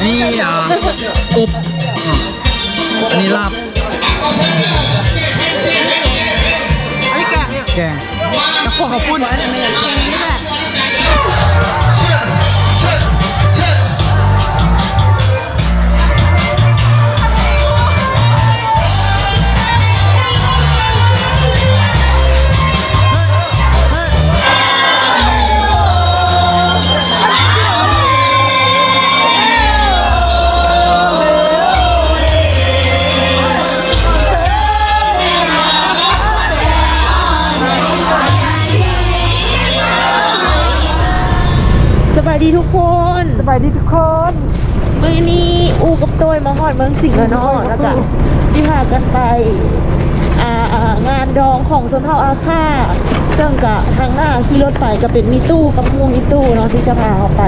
อันนี้อ่าอบอ่าอันนี้ลาบ อันนี้แกงเนี่ยแกงกระเพาะข้าวปุ้น แกง ดีทุกคนสบายดีทุกคนมื่อนี้อูกับตัวมาฮอดเมืองสิงห์แล้วเนาะแล้วก็ที่พากันไปอ่าอ่างานดองของสนเผ่าอาค่าซึ่งกับทางหน้าขี่รถไปก็เป็นมีตู้กับมูมีตู้เนาะที่จะพาเขาไป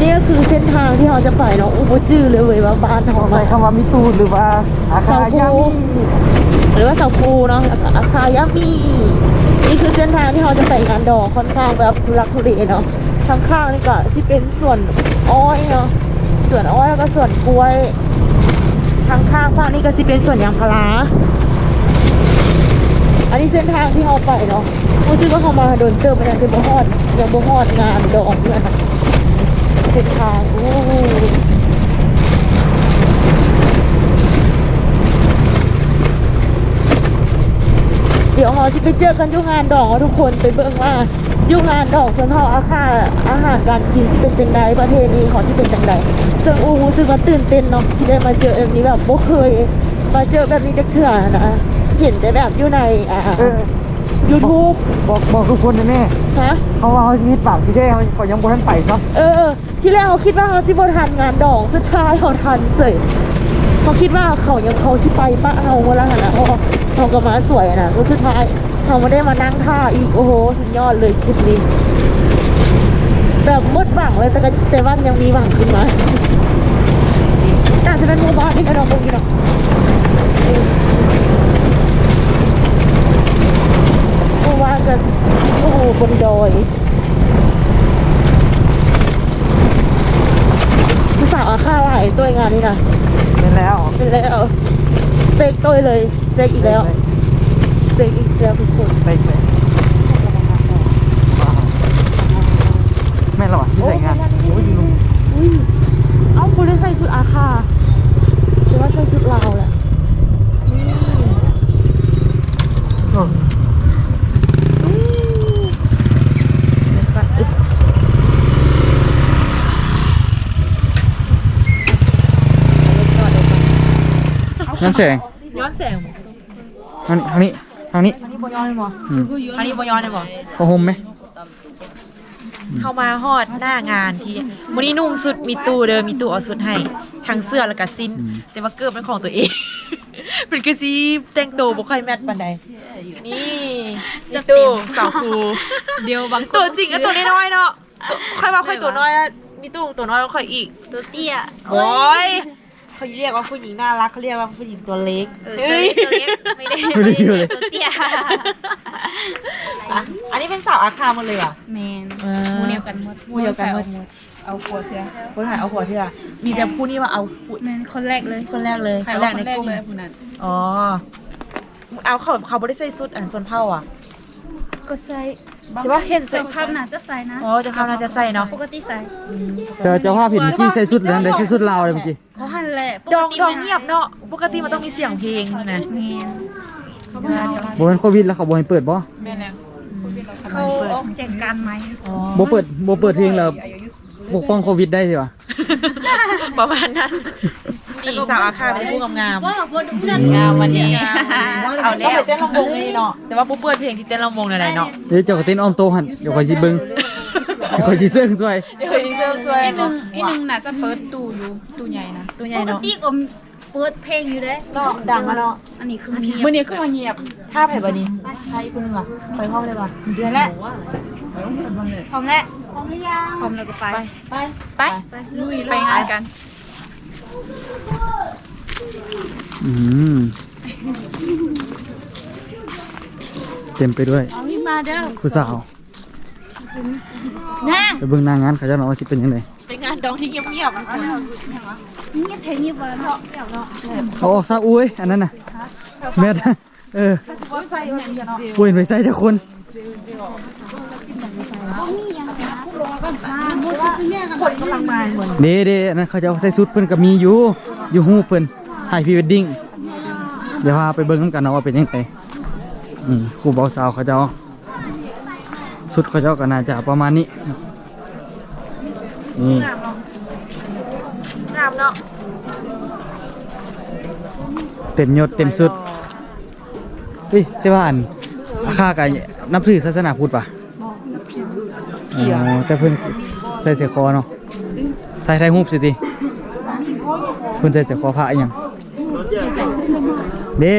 นี่ก็คือเส้นทางที่เราจะไปเนาะอูบ่จื้อเลยเว้ยว่าบ้านเขาใส่คำว่ามิตูหรือว่าอาคายามิหรือว่าเสาคูเนาะแล้วก็อาคายามีนี่คือเส้นทางที่เราจะไปงานดองค่อนข้างแบบทุรักทุเลเนาะ ทางข้างนี่ก็ที่เป็นส่วนอ้อยเนาะส่วนอ้อยแล้วก็ส่วนกล้วยทางข้างฝั่งนี้ก็จะเป็นส่วนยางพาราอันนี้เส้นทางที่เราไปเนาะรู้สึกว่าเขามาโดนเจอมมันยังเป็นบ่ฮอดยังบ่ฮอดงานดอกเนี่ยนะเส้นทางโอ้ เดี๋ยวเราจะไปเจอกันอยุ่งานดองทุกคนไปเบิ่งว่าอยุ่งานดองส่วนเขาอาคาอาหารการกินที่เป็นจังใดประเทศนี้เขาที่เป็นจังใดซึ่งอูรู้สึกว่าตื่นเต้นเนาะที่ได้มาเจอแบบนี้แบบบ่เคยมาเจอแบบนี้จักเถื่อนะเห็นแต่แบบอยู่ในอ่าเออ YouTube บอกบอกทุกคนนะแม่ฮะเขาว่าเขาชีวิตปากที่ได้เขาเขายังบ่ทันไปเนาะเออที่แรกเขาคิดว่าเขาสิบ่ทันงานดองสุดท้ายเขาทันเสย เขาคิดว่าเขายังเขาสิไปปะเขาเวลาหนนะเขาเขาก็มาสวยอะนะก็สุดท้ายเขาไม่ได้มานั่งท่าอีกโอ้โหสุดยอดเลยคลิปนี้แบบหมดหวังเลยแต่ก็แต่ว่ายังมีหวังขึ้นมาอาจจะเป็นหมู่บ้านนี่นะน้องพวกนี้เนาะหมู่บ้านก็โอ้โหบนดอยผู้สาวอาค่าไหลตัวงานนี่นะ เป็นแล้วเป็นแล้วสเต็กตัวเลยสเต็กอีกแล้วสเต็กอีกแล้วทุกคนไปไปแม่เราอะที่ใส่งานโอ้ยลุงอุ้ยเอ้าคุณได้ใส่ชุดอาคาหรือว่าใส่ชุดลาวแหละนี่ โอ้ อืมเดี๋ยวก่อนอึ๊บ น้ำแข็งย้อนแสงทางนี้ทางนี้ทางนี้อันนี้บ่ย้อนเลยบ่อืมอันนี้บ่ย้อนเลยบ่พอห่มไหมเข้ามาฮอดหน้างานที่มื้อนี้นุ่งสุดมีตู้เด้อมีตู้เอาสุดให้ทั้งเสื้อแล้วก็สิ้น แต่ว่าเกิบเป็นของตัวเองเป็นคือสิแต่งตัวบ่ค่อยแมทปานใดนี่มีตู้สาวครูเดียวบางคนตัวจริงก็ตัวน้อยๆเนาะตัวค่อยว่าค่อยตัวน้อยอะมีตู้ตัวน้อยกว่าค่อยอีกตัวเตี้ยโอ้ย เขาเรียกว่าผู้หญิงน่ารักเขาเรียกว่าผู้หญิงตัวเล็กเออเฮ้ยตัวเล็กไม่ได้ไม่ได้ตัวเตี้ยอะอันนี้เป็นสาวอาคาหมดเลยว่ะแมนเออหมูเดียวกันหมดหมู่เดียวกันหมดเอาขวดเถอะคนถ่ายเอาหัวเถื่อมีแต่ผู้นี้มาเอาผู้แมนคนแรกเลยคนแรกเลยใครคนแรว่ากคในนแรกกลุ่มเลยผู้นั้นอ๋อเอาเขาเขาไม่ได้ใส่สุดอันส่วนเผ่าอะก็ใส่ แต่ว่าเห็นใส่เจ้าภาพน่าจะใส่นะ อ๋อเจ้าภาพน่าจะใส่เนาะปกติใส่เจอเจ้าภาพผิดเมื่อกี้ใส่ชุดแล้วได้ใส่ชุดลาวเลยเมื่อกี้เขาหันแหละปดกองติดองเงียบเนาะปกติมันต้องมีเสียงเพลงใช่ไหมแมนบ่เป็นโควิดแล้วเขาบ่ให้เปิดบ่เขาออกแจกการไหมอ๋อบ่เปิดบ่เปิดเพลงแล้วปกป้องโควิดได้สิวะประมาณนั้น นี่สาวอาคาเป็นผู้งามๆว่าบนนั้นงามวันนี้เอาต้แล้องวไปเต้นลำวงนี่เนาะแต่ว่าปุ๊บเปิดเพลงที่เต้นลำวงไหนๆเนาะเดี๋ยวเจ้าก็เต้นอ้อมโตหันเดี๋ยวคอยสิเบิ่งเดี๋ยวคอยสิเซิ่งซวยเดี๋ยวดีเซลช่วยอีกหนึ่งอีกหนึ่งน่าจะเปิดตู้อยู่ตู้ใหญ่นะตัวใหปญ่กเนาะติก็เปิดเพลงอยู่เด้เนาะดังมาเนาะอันนี้คือเงียบมื่อนี้ขึ้นมาเงียบท่าไผ่บานี้ท่าอีกคนนึงอะไปห้องเลยป่ะเดือนแล้วพร้อมแล้วพร้อมหรือยังพร้อมแล้วก็ไปไปไปลุยไปงานกัน อืมเต็มไปด้วยเอานี่มาเด้อผู้สาวนั่งไปเบิ่งหน้างานเขาเจะเนาะว่าสิเป็นยังไงเป็นไงานดองที่เงียบๆนี่เพลงนี้บ่เนาะเดี๋ยวเนาะเอาออกซะอุ้ยอันนั้นน่ะแม่นเออปุ้ยไปใส่ทุกคนคนกำลังมาเหมือน เด้เด้นนั้นเขาจะเอาใส่ชุดเพิ่อนก็มีอยู่ อยู่ฮู้เพิ่อนถ่ายพรีเวดดิ้ง เดี๋ยวพาไปเบิ่งนำกันเนาะว่าเป็นยังไงครูเบาสาวเขาจ้าสุดเขาเจ้าก็น่าจะประมาณนี้ นี่งามเนาะ เต็มยศเต็มสุดเฮ้ยแต่ว่าอันข้ากันนับถือศาสนาพุทธปะ อ๋อแต่เพิ่นใส่เสื้อคอเนาะใส่ไทยฮูบสิติเพิ่นใส่เสื้อคอพระอีหยังเด้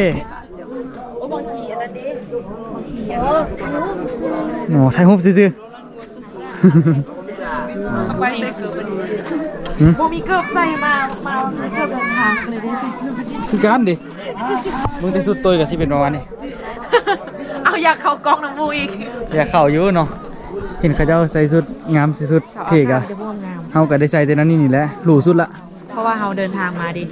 โอ้ไทยฮูบซื่อสบายใส่เกือบเป็นๆหืม โบมีเกือบใส่มามาในเกือบเดินทางเลยได้สิคือกันดิมึงแต่สุดตัวก็สิเป็นประมาณนี้ เอาอยากเข้ากล้องน้ำมูอีก อยากเข้าอยู่เนาะ เห็นเขาเจ้าใส่สุดงามสิสุดเท่กะเดี๋ยวพวกงาม เฮาก็ได้ใส่แต่นั้นนี่นี่แหละหรูสุดละ เพราะว่าเราเดินทางมาดิ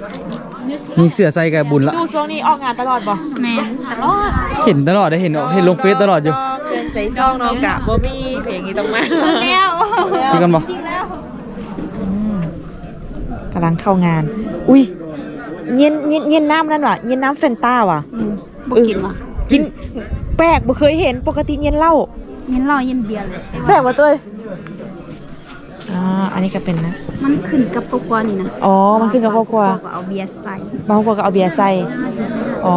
มีเสื้อใส่กับบุญละ ดูช่วงนี้ออกงานตลอดบ่แม่ตลอดเห็นตลอดได้เห็นเห็นลงเฟซตลอดอยู่เดินใส่ซองเนาะกะบ่มีเพลงนี้ต้องมาแล้วคือกันบ่กำลังเข้างาน อุ้ยเย็นเย็นเย็นน้ำนั่นว่ะเย็นน้ำเฟนต้าว่ะบ่กินว่ะกินแปลกบ่เคยเห็นปกติเย็นเหล้า เย็นเหล้าเย็นเบียร์เลยแปลกว่ะตัวอ่าอันนี้ก็เป็นนะ มันขึ้นกับครอบครัวนี่นะอ๋อ มันขึ้นกับครอบครัวก็เอาเบียร์ใส่บางครอบครัวก็เอาเบียร์ใส่ อ๋อ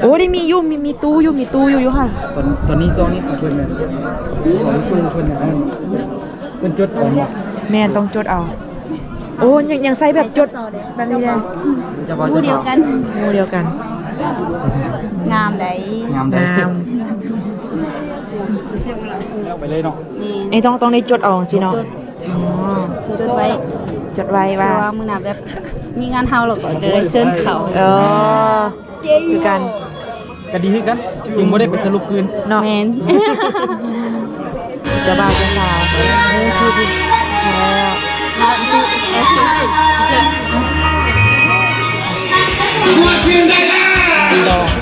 โอ้ได้มีอยู่มีมีตู้อยู่มีตู้อยู่อยู่ค่ะ ตอนตอนนี้ซองนี้ของเพิ่นเนี่ยของตู้เพิ่นเนี่ยอันนั้นเพิ่นจดของบ่แม่นต้องจดเอา โอ้ยังยังใส่แบบจดแบบนี้เลยจะบ่คู่จะเดียวบ่กันหมู่เดียวกัน งามได้งามได้งามเอา ไปเลยเนาะนี่นี่ต้องต้องได้จดเอาสิเนาะจดอ๋อจดไว้จดไว้เพว่าราะว่ามื้อหน้าแบบมีงานเฮาเราก็จะได้เชิญเขาเออคือกันก็ดีคือกันยังบ่ได้ไปสรุปคืนเนาะแม่นจะบ่าวจะสาวเออคือดีแล้วดองต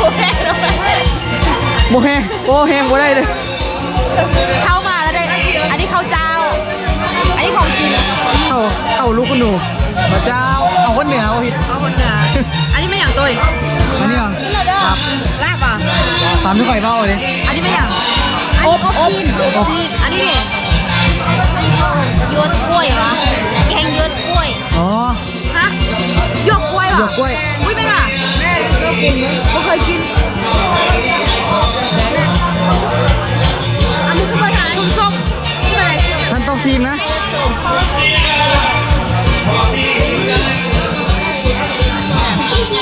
บ่แฮงบ่แฮงบ่ได้เลยเข้ามาแล้วได้ อันนี้ข้าวเจ้า อันนี้ของกินเข้าเข้าลูกคุณหนูพระเจ้า เอาคนเหนือเอาผิดเอาคนเหนืออันนี้ไม่อย่างตัวอันนี้เหรอครับลาบอะตามทุกไฟเบ้าเลยอันนี้ไม่อย่างอบอบอบซีนอันนี้นี่ยด ฉันต้องซีมนะ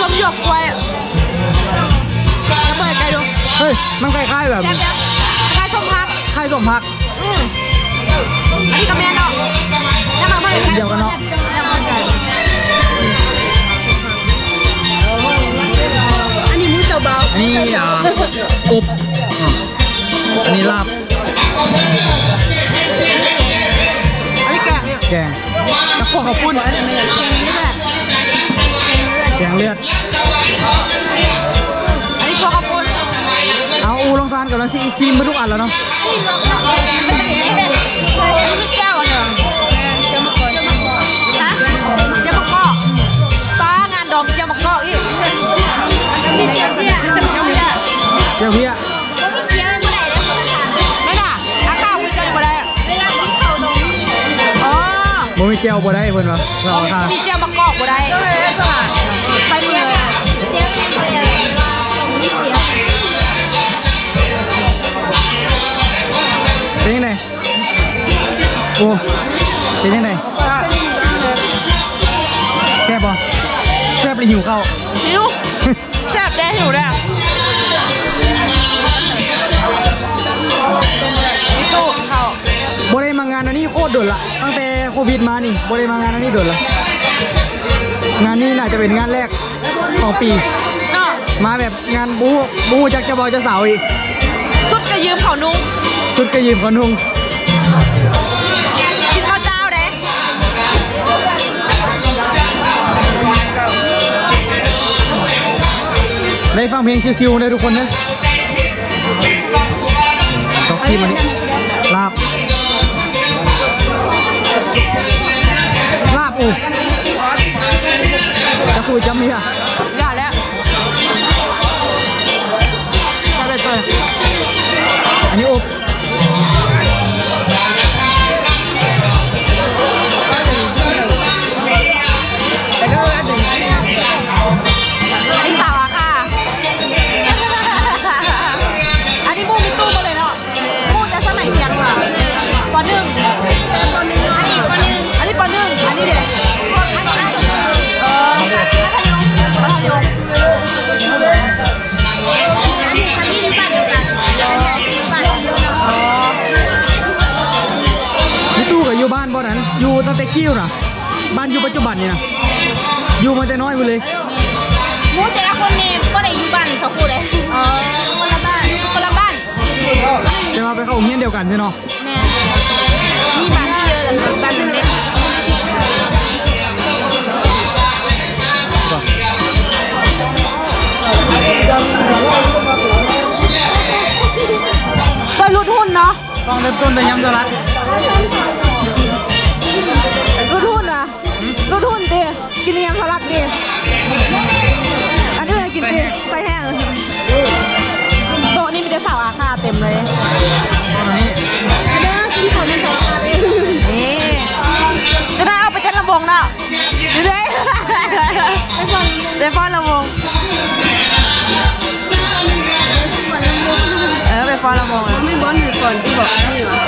ส้มหยวกกล้วยอะแล้วเปิดไกลดูเฮ้ย มันคล้ายๆแบบแซ่บยังคล้ายส้มพักคล้ายสมพักอืมอันนี้ก็แม่นเนาะแล้วมาเมื่อไหร่เดียวกันเนาะแล้วมาไก่อันนี้อ่าอบอะอันนี้ลาบอันนี้ แกงกงกับพวกข้าวปุ้นแกงเลือดอันนี้พวข้าวปุ้นเอาอูลองซานกับเราซีซีมมาทุกอันแล้วเนาะแก้วอันเดียวเจ้ามะกอกฮะเจ้ามกกป้างานดองเจ้ามะกอกอีกมีเจียวเพี้ย มีเจลบ่ได้เพิ่นว่าเราเอาค่ะมีเจียวมะกอกบ่ได้ ดมานี่บ่ได้มางานอันนี้โดนละงานนี้น่าจะเป็นงานแรกของปีเนาะมาแบบงานบูบูจักเจะบอยเจะสาวอีกสุดก็ยืมเขานุ่งชุดกระยิมขอนุ่งกินข้าวเจ้าเด้ได้ฟังเพลงชิวๆเลยทุกคนนะต้องทีมันนี้ลาบ ลาบอูจะคุยจะเมีย อยู่ตั้งแต่กิ้วน่ะบ้านอยู่ปัจจุบันนี่นะอยู่มาแต่น้อยไปเลยหมูแต่ละคนนี่ก็ได้อยู่บ้านสักคู่เลยอ๋อคนละบ้านคนละบ้านจะมาไปเข้าโรงเรียนเดียวกันใช่เนาะแม่มีบ้านที่เยอะกับบ้านเล็กไปรุดหุ้นเนาะต้องเริ่มต้นด้วยยำสลัดรุด อันนี้เลยกินดิไฟแห้งโต๊ะนี้มีแต่สาวอาคาเต็มเลยเด้อกินของมันสองอันเลยนี่จะได้เอาไปเต้นลำวงเนาะดูดิไปฟ้อนลำวงเออไปฟอนลำวงไม่บอลอยู่ก่อนที่บอกนี่หรอ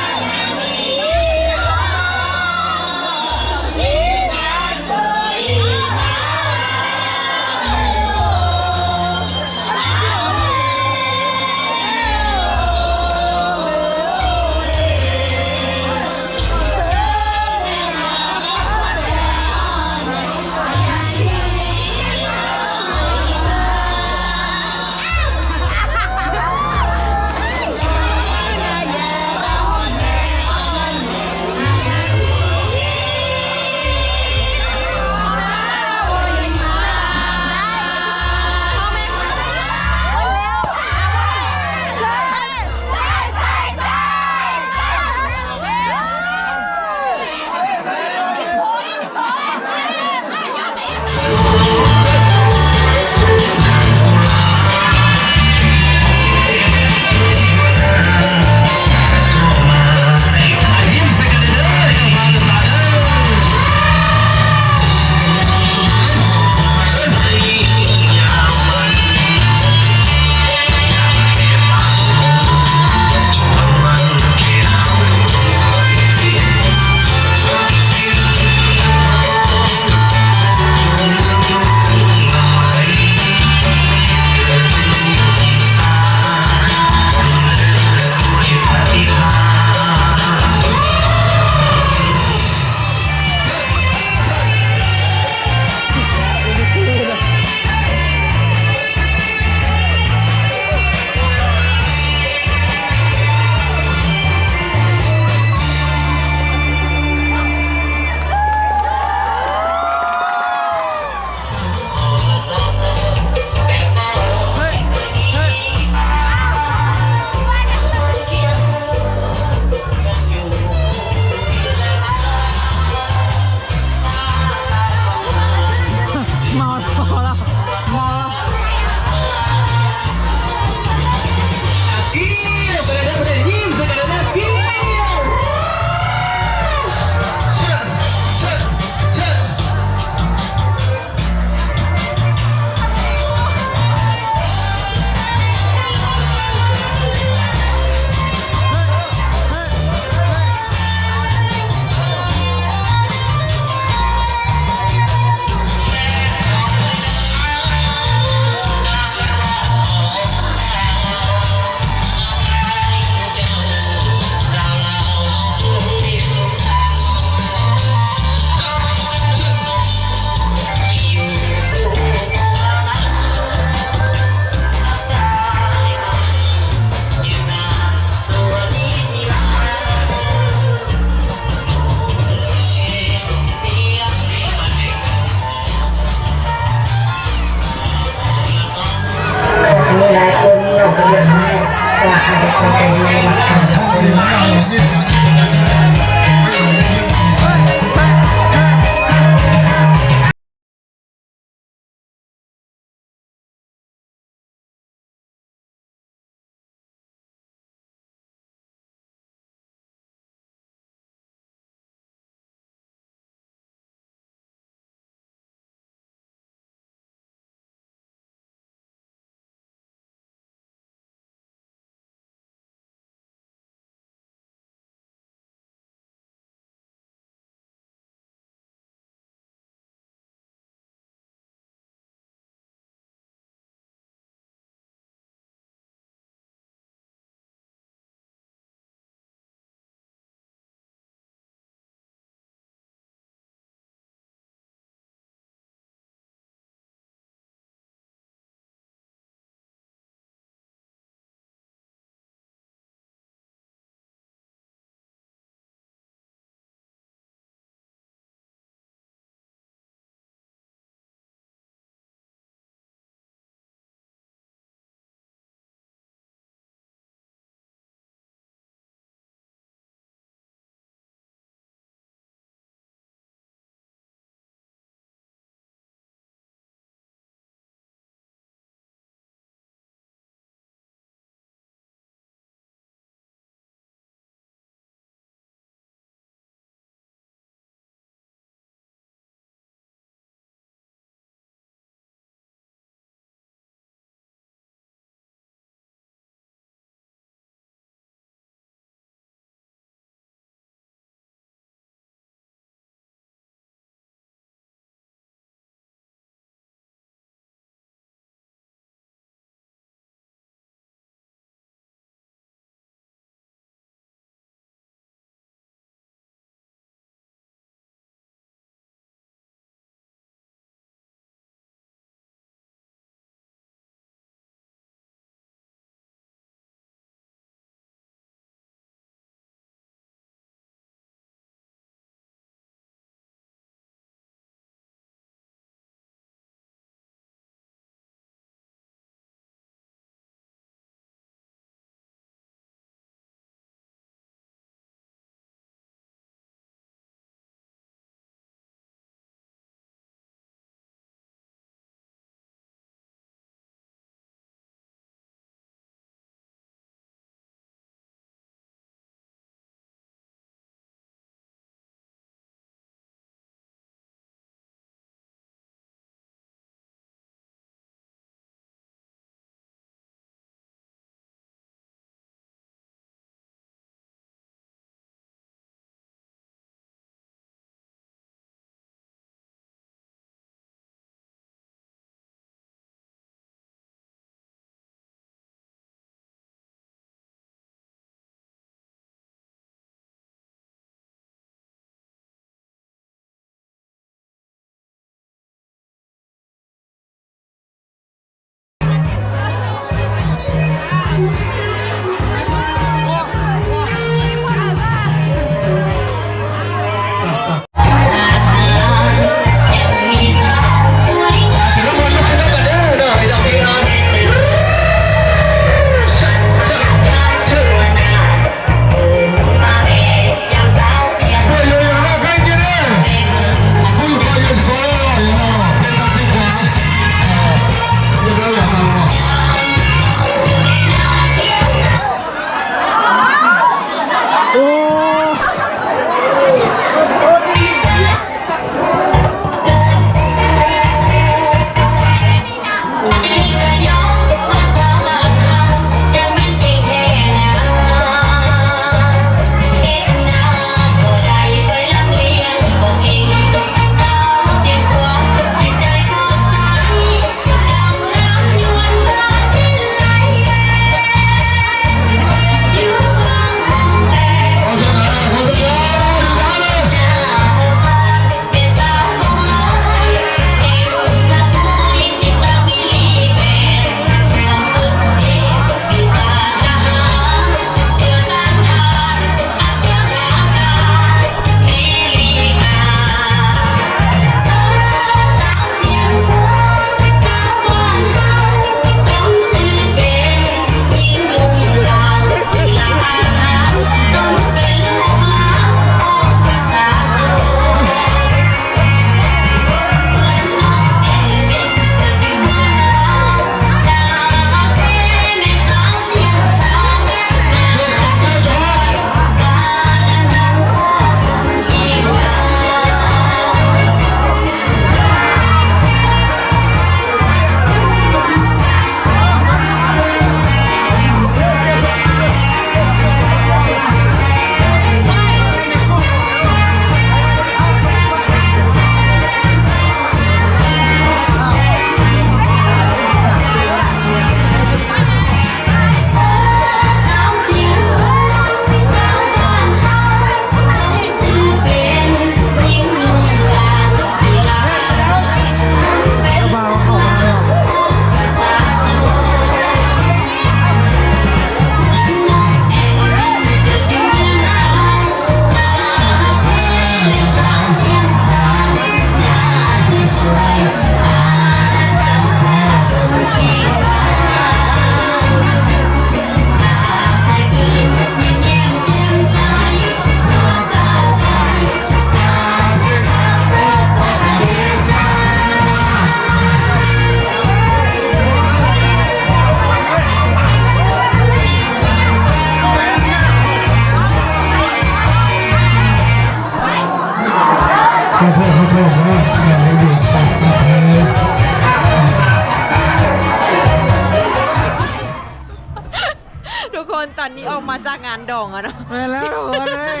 ทุกคนตอนนี้ออกมาจากงานดองอะเนาะไปแล้วทุกคนเลย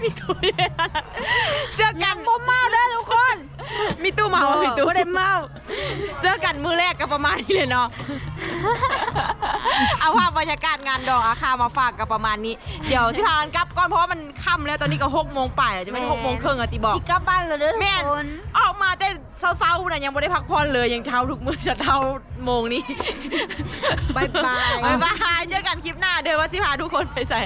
มีตู้เจอกันบ่เมาเด้อทุกคน มีตู้เมามีตู้ได้เมา เจอกันมือแรกก็ประมาณนี้เลยเนาะ เอาภาพบรรยากาศงานดองอาคามาฝากกับประมาณนี้ เดี๋ยวที่พากันกลับก่อนเพราะว่ามันค่ำแล้วตอนนี้ก็หกโมงป่ายแล้วจะเป็นหกโมงครึ่งอะติบอก สิกลับบ้านแล้วเด้อทุกแม่น คน ออกมาแต่เช้าๆน่ะยังไม่ได้พักผ่อนเลยยังเท้าทุกมือจะเท้าโมงนี้บ๊ายบาย บายบายเจอกันคลิปหน้าเดี๋ยวว่าสิพาทุกคนไปใส่